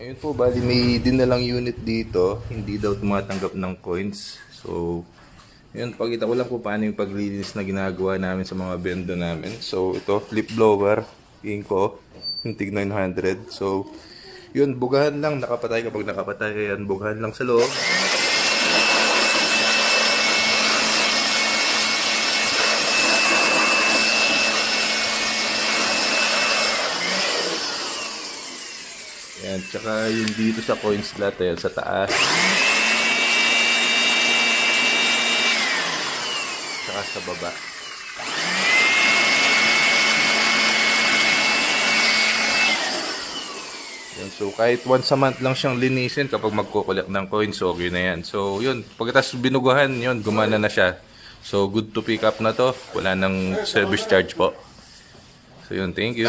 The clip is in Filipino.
Ayun po, bali may dinalang unit dito. Hindi daw tumatanggap ng coins. So, yun, pakita ko lang po paano yung paglilinis na ginagawa namin sa mga bendo namin. So, ito, flip blower, Inco, yung TIG 900. So, yun, bugahan lang, nakapatay kapag nakapatay, yan, bugahan lang sa loob. Yan, tsaka yung dito sa coin slot, ayan, sa taas. Tsaka sa baba. Yan, so kahit once a month lang siyang linisin kapag magkukulek ng coins, okay na yan. So yun, pagkatapos binuguhan, yun, gumana na siya. So good to pick up na to. Wala nang service charge po. So yun, thank you.